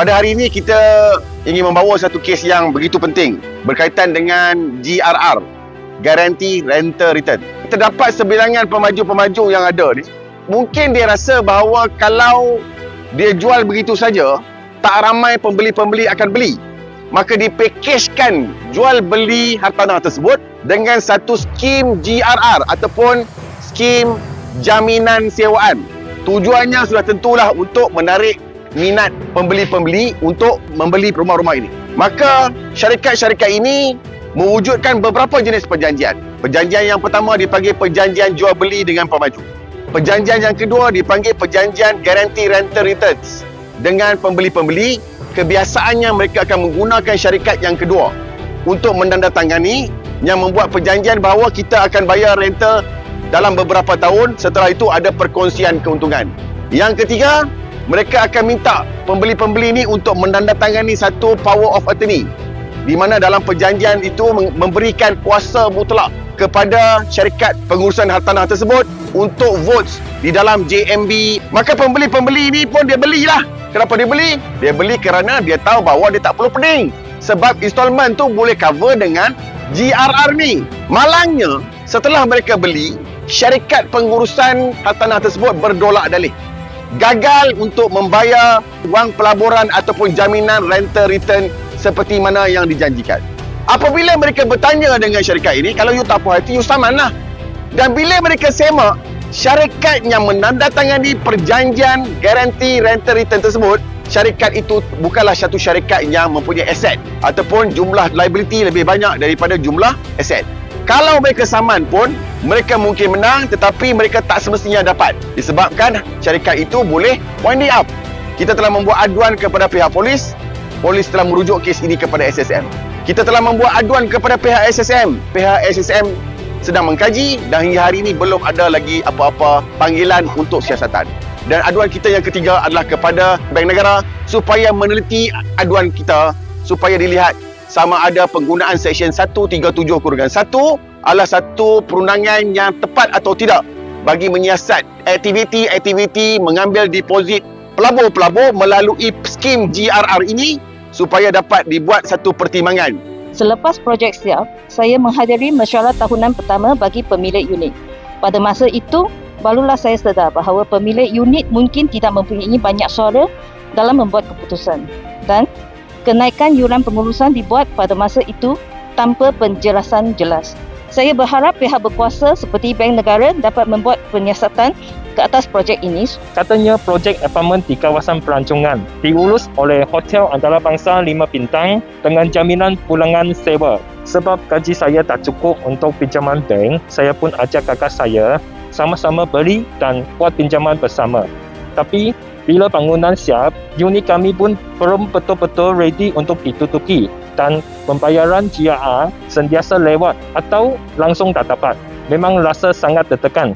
Pada hari ini kita ingin membawa satu kes yang begitu penting berkaitan dengan GRR, Guarantee Rental Return. Terdapat sebilangan pemaju-pemaju yang ada ni, mungkin dia rasa bahawa kalau dia jual begitu saja, tak ramai pembeli-pembeli akan beli. Maka dipakejkan jual beli hartanah tersebut dengan satu skim GRR ataupun skim jaminan sewaan. Tujuannya sudah tentulah untuk menarik minat pembeli-pembeli untuk membeli rumah-rumah ini. Maka syarikat-syarikat ini mewujudkan beberapa jenis perjanjian. Perjanjian yang pertama dipanggil perjanjian jual beli dengan pemaju. Perjanjian yang kedua dipanggil perjanjian guarantee rental returns. Dengan pembeli-pembeli, kebiasaannya mereka akan menggunakan syarikat yang kedua untuk menandatangani yang membuat perjanjian bahawa kita akan bayar rental dalam beberapa tahun setelah itu ada perkongsian keuntungan. Yang ketiga, mereka akan minta pembeli-pembeli ini untuk menandatangani satu power of attorney. Di mana dalam perjanjian itu memberikan kuasa mutlak kepada syarikat pengurusan hartanah tersebut untuk votes di dalam JMB maka pembeli-pembeli ini pun dia belilah. Kenapa dia beli? dia beli kerana dia tahu bahawa dia tak perlu pening. Sebab installment tu boleh cover dengan GRR ni. Malangnya setelah mereka beli syarikat pengurusan hartanah tersebut berdolak dalih gagal untuk membayar wang pelaburan ataupun jaminan rental return seperti mana yang dijanjikan. Apabila mereka bertanya dengan syarikat ini, kalau you tak puas hati, you saman lah. Dan bila mereka semak, syarikat yang menandatangani perjanjian garanti rental return tersebut, syarikat itu bukanlah satu syarikat yang mempunyai aset ataupun jumlah liability lebih banyak daripada jumlah aset. Kalau mereka saman pun, mereka mungkin menang tetapi mereka tak semestinya dapat disebabkan syarikat itu boleh wind up. Kita telah membuat aduan kepada pihak polis, polis telah merujuk kes ini kepada SSM. Kita telah membuat aduan kepada pihak SSM, pihak SSM sedang mengkaji dan hingga hari ini belum ada lagi apa-apa panggilan untuk siasatan. Dan aduan kita yang ketiga adalah kepada Bank Negara supaya meneliti aduan kita supaya dilihat sama ada penggunaan Seksyen 137 kurungan 1 adalah satu perundangan yang tepat atau tidak bagi menyiasat aktiviti-aktiviti mengambil deposit pelabur-pelabur melalui skim GRR ini supaya dapat dibuat satu pertimbangan. Selepas projek siap, saya menghadiri mesyuarat tahunan pertama bagi pemilik unit. Pada masa itu, barulah saya sedar bahawa pemilik unit mungkin tidak mempunyai banyak suara dalam membuat keputusan. Kenaikan yuran pengurusan dibuat pada masa itu tanpa penjelasan jelas. Saya berharap pihak berkuasa seperti Bank Negara dapat membuat penyiasatan ke atas projek ini. Katanya projek apartmen di kawasan pelancongan diurus oleh Hotel Antarabangsa 5 Bintang dengan jaminan pulangan sewa. Sebab gaji saya tak cukup untuk pinjaman bank, saya pun ajak kakak saya sama-sama beli dan buat pinjaman bersama. Tapi bila bangunan siap, unit kami pun belum betul-betul ready untuk ditutupi dan pembayaran GRA sentiasa lewat atau langsung tak dapat. Memang rasa sangat tertekan.